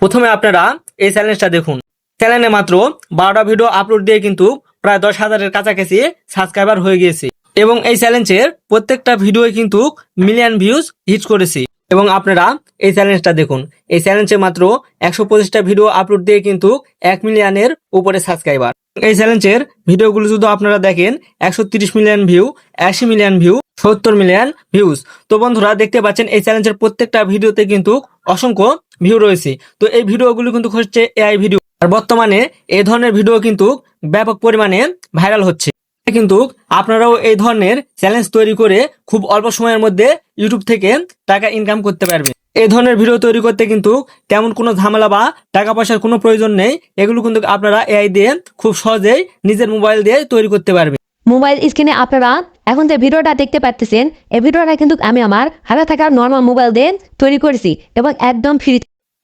প্রথমে আপনারা এই চ্যালেঞ্জটা দেখুন। চ্যানেলে মাত্র বারোটা ভিডিও আপলোড দিয়ে কিন্তু প্রায় দশ হাজারের কাছাকাছি সাবস্ক্রাইবার হয়ে গিয়েছে। এবং এই চ্যালেঞ্জের প্রত্যেকটা ভিডিও কিন্তু মিলিয়ন ভিউজ হিট করেছি। এবং আপনারা এই চ্যালেঞ্জটা দেখুন। এই চ্যালেঞ্জে মাত্র একশো পঁচিশটা ভিডিও আপলোড দিয়ে কিন্তু এক মিলিয়নের উপরে সাবস্ক্রাইবার এই চ্যালেঞ্জের ভিডিওগুলো যদি আপনারা দেখেন, একশো তিরিশ মিলিয়ন ভিউ আশি মিলিয়ন ভিউ সত্তর মিলিয়ন ভিউজ তো বন্ধুরা, দেখতে পাচ্ছেন, এই চ্যালেঞ্জের প্রত্যেকটা ভিডিওতে কিন্তু অসংখ্য ভিউ রয়েছে। তো এই ভিডিওগুলো কিন্তু হচ্ছে এআই ভিডিও আর বর্তমানে এই ধরনের ভিডিও কিন্তু ব্যাপক পরিমাণে ভাইরাল হচ্ছে। কিন্তু আপনারাও এই ধরনের চ্যালেঞ্জ তৈরি করে খুব অল্প সময়ের মধ্যে ইউটিউব থেকে টাকা ইনকাম করতে পারবে এই ধরনের ভিডিও তৈরি করতে কিন্তু তেমন কোনো ঝামেলা বা টাকা পয়সার কোনো প্রয়োজন নেই। এগুলো কিন্তু আপনারা এআই দিয়ে খুব সহজেই নিজের মোবাইল দিয়ে তৈরি করতে পারবে মোবাইল স্ক্রিনে আপনারা এখন যে ভিডিওটা দেখতে পাচ্ছেন এই ভিডিওটা কিন্তু আমি আমার হাতে থাকা নর্মাল মোবাইল দিয়ে তৈরি করেছি এবং একদম ফ্রি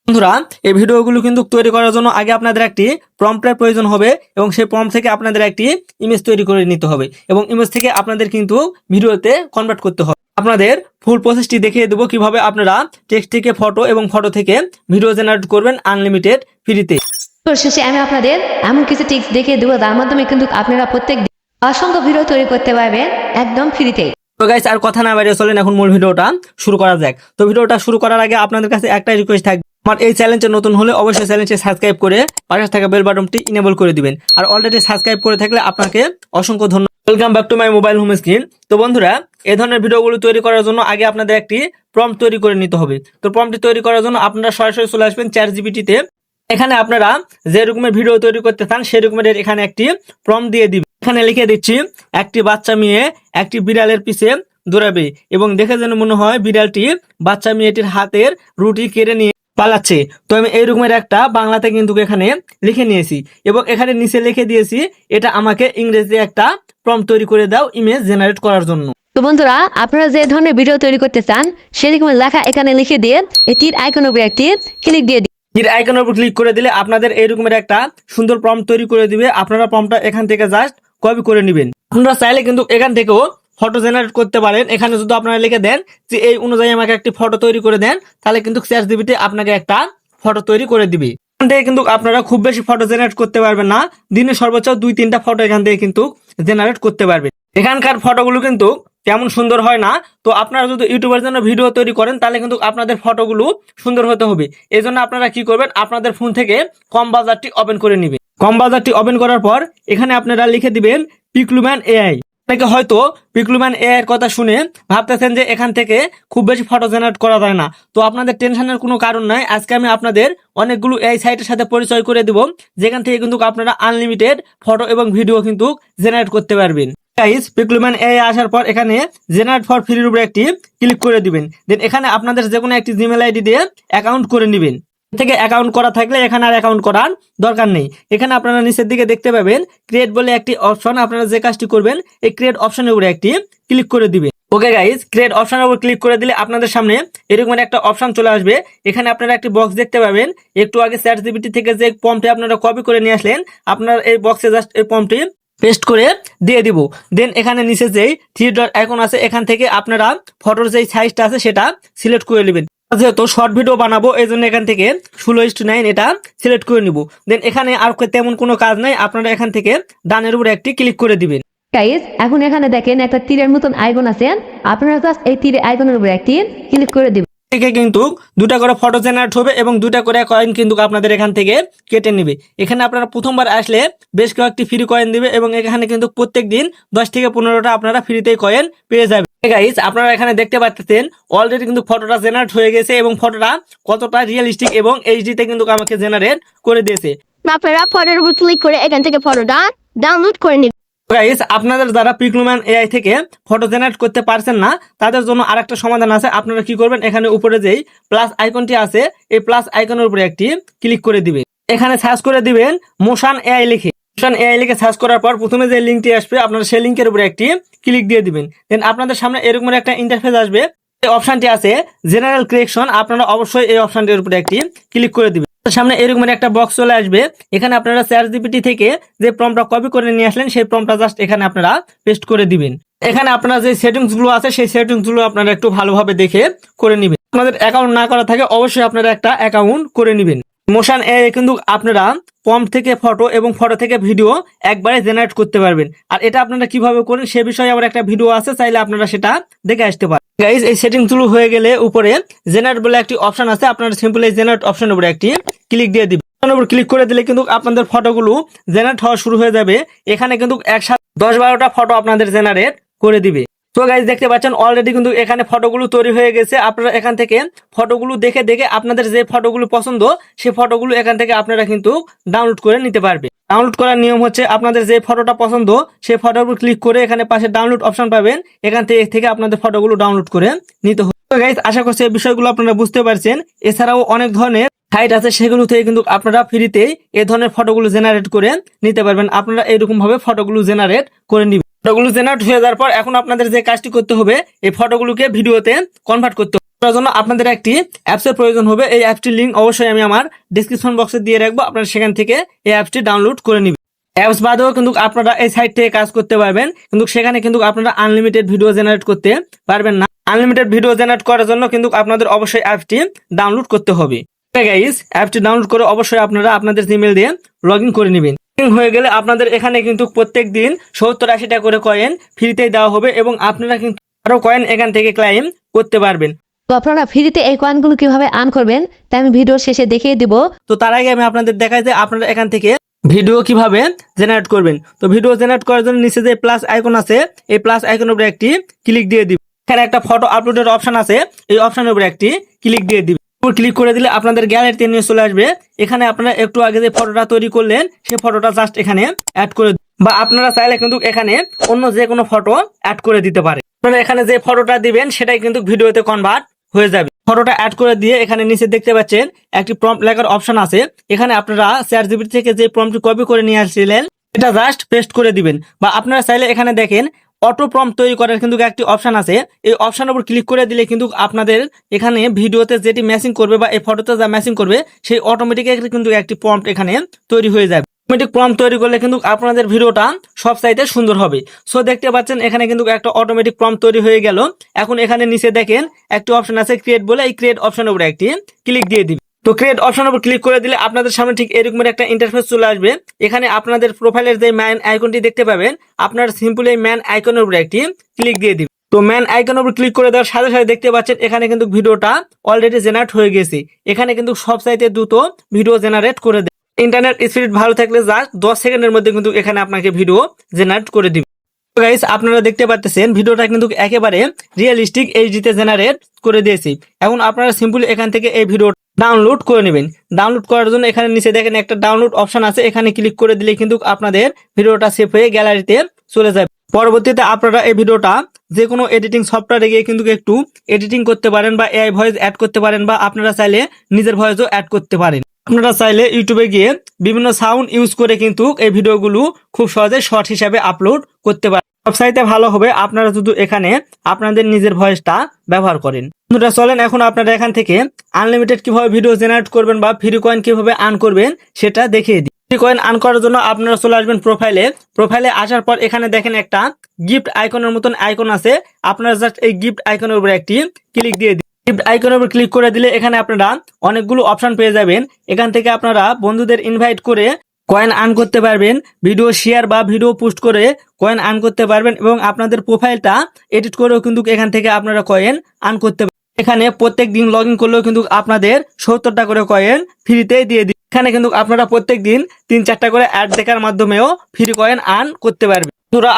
বন্ধুরা এই ভিডিওগুলো কিন্তু তৈরি করার জন্য আগে আপনাদের একটি প্রম্পটের প্রয়োজন হবে এবং সেই প্রম্পট থেকে আপনাদের একটি ইমেজ তৈরি করে নিতে হবে এবং ইমেজ থেকে আপনাদের কিন্তু ভিডিওতে কনভার্ট করতে হবে। আপনাদের ফুল প্রসেসটি দেখিয়ে দেবো কীভাবে আপনারা টেক্সট থেকে ফটো এবং ফটো থেকে ভিডিও জেনারেট করবেন আনলিমিটেড ফ্রিতে শেষে আমি আপনাদের এমন কিছু টিপস দেখিয়ে দেবো যার মাধ্যমে কিন্তু আপনারা প্রত্যেক অসংখ্য ভিডিও তৈরি করতে পারবেন একদম ফ্রিতে তো গাইস আর কথা না বাইরে চলেন এখন মূল ভিডিওটা শুরু করা যাক। তো ভিডিওটা শুরু করার আগে আপনাদের কাছে একটাই রিকোয়েস্ট থাকবে। আমার এই চ্যানেলটা নতুন হলে অবশ্যই চ্যানেলটি সাবস্ক্রাইব করে পাশে থাকা বেল বাটনটি ইনেবল করে দিবেন। আর অলরেডি সাবস্ক্রাইব করে থাকলে আপনাকে অসংখ্য ধন্যবাদ। Welcome back to my mobile home screen তো বন্ধুরা এই ধরনের ভিডিওগুলো তৈরি করার জন্য আগে আপনাদের একটি প্রম্পট তৈরি করে নিতে হবে। তো প্রম্পটটি তৈরি করার জন্য আপনারা সরাসরি চলে আসবেন চার জিবিটিতে এখানে আপনারা যে রকমের ভিডিও তৈরি করতে চান, সেই রকমের এখানে একটি প্রম দিয়ে দিবেন। এখানে লিখে দিচ্ছি একটি বাচ্চা মেয়ে একটি বিড়ালের পিছে দৌড়াবে এবং দেখে যেন মনে হয় বিড়ালটি বাচ্চা মেয়েটির হাতের রুটি কেড়ে নিয়ে পালাচ্ছে। তো আমি এই রকমের একটা বাংলাতে কিন্তু এখানে লিখে নিয়েছি এবং এখানে নিচে লিখে দিয়েছি এটা আমাকে ইংরেজি একটা প্রম তৈরি করে দাও ইমেজ জেনারেট করার জন্য। তো বন্ধুরা আপনারা যে ধরনের ভিডিও তৈরি করতে চান সেরকম লেখা এখানে লিখে দিয়ে এটির আইকন উপরে একটি ক্লিক দিয়ে এর আইকনের উপর ক্লিক করে দিলে আপনাদের এইরকমের একটা সুন্দর প্রম তৈরি করে দিবে। আপনারা প্রমটা এখান থেকে জাস্ট কপি করে নেবেন। আপনারা চাইলে কিন্তু এখান থেকেও ফটো জেনারেট করতে পারেন। এখানে যদি আপনারা লিখে দেন যে এই অনুযায়ী আমাকে একটি ফটো তৈরি করে দেন, তাহলে কিন্তু চ্যাট জিবিটি আপনাকে একটা ফটো তৈরি করে দিবে। এখান থেকে কিন্তু আপনারা খুব বেশি ফটো জেনারেট করতে পারবেন না। দিনে সর্বোচ্চ দুই, তিনটা ফটো এখান থেকে কিন্তু জেনারেট করতে পারবেন। এখানকার ফটোগুলো কিন্তু তেমন সুন্দর হয় না। তো আপনারা যদি ইউটিউবের জন্য ভিডিও তৈরি করেন, তাহলে কিন্তু আপনাদের ফটোগুলো সুন্দর হতে হবে। এই জন্য আপনারা কি করবেন, আপনাদের ফোন থেকে কম বাজারটি ওপেন করে নেবেন। কম বাজারটি ওপেন করার পর এখানে আপনারা লিখে দিবেন পিকলুম্যান এআই। আপনাকে হয়তো পিকলুম্যান এআই এর কথা শুনে ভাবতেছেন যে এখান থেকে খুব বেশি ফটো জেনারেট করা যায় না। তো আপনাদের টেনশনের কোনো কারণ নাই। আজকে আমি আপনাদের অনেকগুলো এই সাইটের সাথে পরিচয় করে দিব। যেখান থেকে কিন্তু আপনারা আনলিমিটেড ফটো এবং ভিডিও কিন্তু জেনারেট করতে পারবেন। গাইস পিকলুম্যান এ আসার পর এখানে জেনারেট ফর ফ্রির উপরে একটি ক্লিক করে দিবেন। দেন এখানে আপনাদের যে কোনো একটি জিমেল আইডি দিয়ে অ্যাকাউন্ট করে নেবেন। থেকে অ্যাকাউন্ট করা থাকলে এখানে আর অ্যাকাউন্ট করার দরকার নেই। এখানে আপনারা নিচের দিকে দেখতে পাবেন ক্রিয়েট বলে একটি অপশন আপনারা যে কাজটি করবেন, এই ক্রিয়েট অপশনের উপরে একটি ক্লিক করে দিবেন। ওকে গাইজ ক্রিয়েট অপশনের উপর ক্লিক করে দিলে আপনাদের সামনে এরকম একটা অপশন চলে আসবে। এখানে আপনারা একটি বক্স দেখতে পাবেন। একটু আগে চ্যাট জিবিটি থেকে যে ফর্মটি আপনারা কপি করে নিয়ে আসলেন, আপনার এই বক্সে জাস্ট এই ফর্মটি পেস্ট করে দিয়ে দিব। দেন এখানে নিচে যেই থ্রি ডট আইকন আছে, এখান থেকে আপনারা ফটোর যেই সাইজটা আছে, সেটা সিলেক্ট করে নেবেন। যেহেতু শর্ট ভিডিও বানাবো এই জন্য এখান থেকে ষোলো ইস্ট নাইন এটা সিলেক্ট করে নিব। দেন এখানে আর তেমন কোনো কাজ নাই, আপনারা এখান থেকে ডানের উপরে একটি ক্লিক করে দিবেন। গাইজ এখন এখানে দেখেন একটা তীরের মতন আইকন আছে। আপনারা এই তীরের আইকনের উপরে একটি ক্লিক করে দিবেন। থেকে কিন্তু দুটা করে ফটো জেনারেট হবে এবং দুটা করে কয়েন কিন্তু আপনাদের এখান থেকে কেটে নেবে। এখানে আপনারা প্রথমবার আসলে বেশ কয়েকটি ফ্রি কয়েন দিবে এবং এখানে কিন্তু প্রত্যেক দিন দশ থেকে পনেরোটা আপনারা ফ্রিতেই কয়েন পেয়ে যাবে গাইজ আপনারা এখানে দেখতে পাচ্ছেন অলরেডি কিন্তু ফটোটা জেনারেট হয়ে গেছে এবং ফটোটা কতটা রিয়েলিস্টিক এবং এইচডিতে কিন্তু আমাকে জেনারেট করে দিয়েছে। আপনারা ফটোর উপর ক্লিক করে এখান থেকে ফটোটা ডাউনলোড করে নিন গাইস আপনাদের যারা পিকলুম্যান এআই থেকে ফটো জেনারেট করতে পারছেন না, তাদের জন্য আরেকটা সমাধান আছে। আপনারা কি করবেন? এখানে উপরে যেই প্লাস আইকনটি আছে, এই প্লাস আইকনের উপরে একটি ক্লিক করে দিবেন। এখানে সার্চ করে দিবেন মোশন এআই লিখে। মোশন এআই লিখে সার্চ করার পর প্রথমে যে লিঙ্কটি আসবে, আপনারা সেই লিঙ্কের উপরে একটি ক্লিক দিয়ে দিবেন। দেন আপনাদের সামনে এরকম একটা ইন্টারফেস আসবে। এই অপশনটি আছে জেনারেল ক্রিয়েশন আপনারা অবশ্যই এই অপশনটির উপরে একটি ক্লিক করে দিবেন। সামনে এরকম একটা বক্স চলে আসবে। এখানে আপনারা চ্যাট জিপিটি থেকে যে প্রমটা কপি করে নিয়ে আসলেন, সেই প্রমটা জাস্ট এখানে আপনারা পেস্ট করে দিবেন। এখানে আপনার যে সেটিংসগুলো আছে, সেই সেটিংসগুলো আপনারা একটু ভালোভাবে দেখে করে নিবেন। আপনাদের অ্যাকাউন্ট না করা থাকে, অবশ্যই আপনারা একটা অ্যাকাউন্ট করে নেবেন। মোশন এ কিন্তু আপনারা পম্প থেকে ফটো এবং ফটো থেকে ভিডিও একবারে জেনারেট করতে পারবেন। আর এটা আপনারা কীভাবে করেন সে বিষয়ে আমার একটা ভিডিও আছে, চাইলে আপনারা সেটা দেখে আসতে পারেন। গাইজ এই সেটিং শুরু হয়ে গেলে উপরে জেনারেট বলে একটি অপশন আছে, আপনারা সিম্পল এই জেনারেট অপশনের উপরে একটি ক্লিক দিয়ে দিবেন। উপর ক্লিক করে দিলে কিন্তু আপনাদের ফটোগুলো জেনারেট হওয়া শুরু হয়ে যাবে। এখানে কিন্তু একসাথে দশ বারোটা ফটো আপনাদের জেনারেট করে দিবে। তো গাইজ দেখতে পাচ্ছেন অলরেডি কিন্তু এখানে ফটোগুলো তৈরি হয়ে গেছে। আপনারা এখান থেকে ফটোগুলো দেখে দেখে আপনাদের যে ফটোগুলো পছন্দ সেই ফটোগুলো এখান থেকে আপনারা কিন্তু ডাউনলোড করে নিতে পারবে। ডাউনলোড করার নিয়ম হচ্ছে আপনাদের যে ফটোটা পছন্দ সেই ফটোর উপর ক্লিক করে এখানে পাশে ডাউনলোড অপশন পাবেন। এখান থেকে আপনাদের ফটোগুলো ডাউনলোড করে নিতে হবে। তো গাইজ আশা করছি এই বিষয়গুলো আপনারা বুঝতে পারছেন। এছাড়াও অনেক ধরনের সাইট আছে, সেগুলো থেকে কিন্তু আপনারা ফ্রিতেই এই ধরনের ফটোগুলো জেনারেট করে নিতে পারবেন। আপনারা এরকম ভাবে ফটোগুলো জেনারেট করে নিবেন। ফটোগুলো জেনারেট হয়ে যাওয়ার পর এখন আপনাদের যে কাজটি করতে হবে, এই ফটোগুলোকে ভিডিওতে কনভার্ট করতে হবে। তার জন্য আপনাদের একটি অ্যাপসের প্রয়োজন হবে। এই অ্যাপসটির লিঙ্ক অবশ্যই আমি আমার ডিসক্রিপশন বক্সে দিয়ে রাখব। আপনারা সেখান থেকে এই অ্যাপসটি ডাউনলোড করে নেবেন। অ্যাপস বাদেও কিন্তু আপনারা এই সাইট থেকে কাজ করতে পারবেন। কিন্তু সেখানে কিন্তু আপনারা আনলিমিটেড ভিডিও জেনারেট করতে পারবেন না। আনলিমিটেড ভিডিও জেনারেট করার জন্য কিন্তু আপনাদের অবশ্যই অ্যাপটি ডাউনলোড করতে হবে। গাইস অ্যাপটি ডাউনলোড করে অবশ্যই আপনারা আপনাদের ইমেল দিয়ে লগ করে নেবেন। হয়ে গেলে আপনাদের এখানে কিন্তু প্রত্যেক দিন সত্তর আশিটা করে কয়েন ফ্রিতে দেওয়া হবে এবং আপনারা কিন্তু আরও কয়েন এখান থেকে ক্লাইম করতে পারবেন। তো আপনারা ফ্রিতে এই কয়েনগুলো কীভাবে আর্ন করবেন তাই আমি ভিডিও শেষে দেখিয়ে দিব। তো তার আগে আমি আপনাদের দেখাই যে আপনারা এখান থেকে ভিডিও কীভাবে জেনারেট করবেন। তো ভিডিও জেনারেট করার জন্য নিচে যে প্লাস আইকন আছে এই প্লাস আইকনের উপরে একটি ক্লিক দিয়ে দিবেন এখানে একটা ফটো আপলোডের অপশন আছে এই অপশনের উপরে একটি ক্লিক দিয়ে দিবেন ক্লিক করে দিলে আপনাদের গ্যালারিতে নিয়ে চলে আসবে। এখানে আপনারা একটু আগে যে ফটোটা তৈরি করলেন সেই ফটোটা জাস্ট এখানে অ্যাড করে। বা আপনারা চাইলে কিন্তু এখানে অন্য যে কোনো ফটো অ্যাড করে দিতে পারে আপনারা এখানে যে ফটোটা দিবেন, সেটাই কিন্তু ভিডিওতে কনভার্ট হয়ে যাবে। ফটোটা অ্যাড করে দিয়ে এখানে নিচে দেখতে পাচ্ছেন, একটি প্রম্পট লেখার অপশন আছে। এখানে আপনারা শেয়ার জিবি থেকে যে প্রম্পটি কপি করে নিয়ে আসছিলেন এটা জাস্ট পেস্ট করে দিবেন। বা আপনারা চাইলে এখানে দেখেন অটো প্রম্পট তৈরি করার কিন্তু একটি অপশন আছে। এই অপশনের উপর ক্লিক করে দিলে কিন্তু আপনাদের এখানে ভিডিওতে যেটি ম্যাচিং করবে বা এই ফটোতে যা ম্যাচিং করবে, সেই অটোমেটিক কিন্তু একটি প্রম্পট এখানে তৈরি হয়ে যাবে। অটোমেটিক প্রম্পট তৈরি করলে কিন্তু আপনাদের ভিডিওটা সব চাইতে সুন্দর হবে। সো দেখতে পাচ্ছেন এখানে কিন্তু একটা অটোমেটিক প্রম্পট তৈরি হয়ে গেল। এখন এখানে নিচে দেখেন, একটি অপশন আছে ক্রিয়েট বলে, এই ক্রিয়েট অপশনের উপরে একটি ক্লিক দিয়ে দিবে। তো ক্রিয়েট অপশনের উপর ক্লিক করে দিলে আপনাদের সামনে ঠিক এরকমের একটা ইন্টারফেস চলে আসবে। এখানে আপনাদের প্রোফাইলের যে ম্যান আইকনটি দেখতে পাবেন, আপনারা সিম্পল এই ম্যান আইকনের উপরে একটি ক্লিক দিয়ে দিবেন তো ম্যান আইকনের উপর ক্লিক করে দেওয়ার সাথে সাথে দেখতে পাচ্ছেন, এখানে কিন্তু ভিডিওটা অলরেডি জেনারেট হয়ে গেছে। এখানে কিন্তু সব চাইতে দ্রুত ভিডিও জেনারেট করে দেয় ইন্টারনেট স্পিড ভালো থাকলে জাস্ট দশ সেকেন্ডের মধ্যে কিন্তু এখানে আপনাকে ভিডিও জেনারেট করে দিবে। গাইস আপনারা দেখতে পাচ্ছেন ভিডিওটা কিন্তু একেবারে রিয়েলিস্টিক এইচডিতে জেনারেট করে দিয়েছি। এখন আপনারা সিম্পল এখান থেকে এই ভিডিও ডাউনলোড করে নেবেন। ডাউনলোড করার জন্য এখানে নিচে দেখেন একটা ডাউনলোড অপশন আছে। এখানে ক্লিক করে দিলে কিন্তু আপনাদের ভিডিওটা সেভ হয়ে গ্যালারিতে চলে যাবে। পরবর্তীতে আপনারা এই ভিডিওটা যে কোনো এডিটিং সফটওয়্যারে গিয়ে কিন্তু একটু এডিটিং করতে পারেন বা এআই ভয়েস অ্যাড করতে পারেন বা আপনারা চাইলে নিজের ভয়েসও অ্যাড করতে পারেন। আপনারা চাইলে ইউটিউবে গিয়ে বিভিন্ন সাউন্ড ইউজ করে কিন্তু এই ভিডিওগুলো খুব সহজে শর্ট হিসাবে আপলোড করতে পারেন। সবসাইতে ভালো হবে আপনারা শুধু এখানে আপনাদের নিজের ভয়েসটা ব্যবহার করেন। বন্ধুরা, চলেন এখন আপনারা এখান থেকে আনলিমিটেড কীভাবে ভিডিও জেনারেট করবেন বা ফ্রি কয়েন কীভাবে আর্ন করবেন সেটা দেখিয়ে দিই। ফ্রি কয়েন আর্ন করার জন্য আপনারা চলে আসবেন প্রোফাইলে প্রোফাইলে আসার পর এখানে দেখেন একটা গিফট আইকনের মতন আইকন আছে। আপনারা জাস্ট এই গিফট আইকনের উপরে একটি ক্লিক দিয়ে দিন। গিফট আইকনের উপর ক্লিক করে দিলে এখানে আপনারা অনেকগুলো অপশন পেয়ে যাবেন। এখান থেকে আপনারা বন্ধুদের ইনভাইট করে কয়েন আর্ন করতে পারবেন ভিডিও শেয়ার বা ভিডিও পোস্ট করে কয়েন আর্ন করতে পারবেন এবং আপনাদের প্রোফাইলটা এডিট করেও কিন্তু এখান থেকে আপনারা কয়েন আর্ন করতে পারবেন। এখানে প্রত্যেক দিন লগ ইন করলেও কিন্তু আপনাদের সত্তরটা করে কয়েন ফ্রিতে দিয়ে দিই এখানে কিন্তু আপনারা প্রত্যেক দিন তিন চারটা করে অ্যাড দেখার মাধ্যমেও ফ্রি কয়েন আর্ন করতে পারবেন।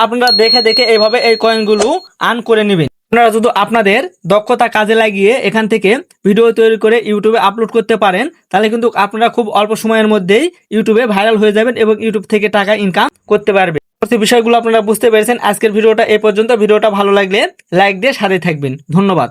আপনারা দেখে দেখে এইভাবে এই কয়েনগুলো আর্ন করে নেবেন। আপনারা যদি আপনাদের দক্ষতা কাজে লাগিয়ে এখান থেকে ভিডিও তৈরি করে ইউটিউবে আপলোড করতে পারেন, তাহলে কিন্তু আপনারা খুব অল্প সময়ের মধ্যেই ইউটিউবে ভাইরাল হয়ে যাবেন এবং ইউটিউব থেকে টাকা ইনকাম করতে পারবে বিষয়গুলো আপনারা বুঝতে পেরেছেন। আজকের ভিডিওটা এ পর্যন্ত। ভিডিওটা ভালো লাগলে লাইক দিয়ে সাথে থাকবেন। ধন্যবাদ।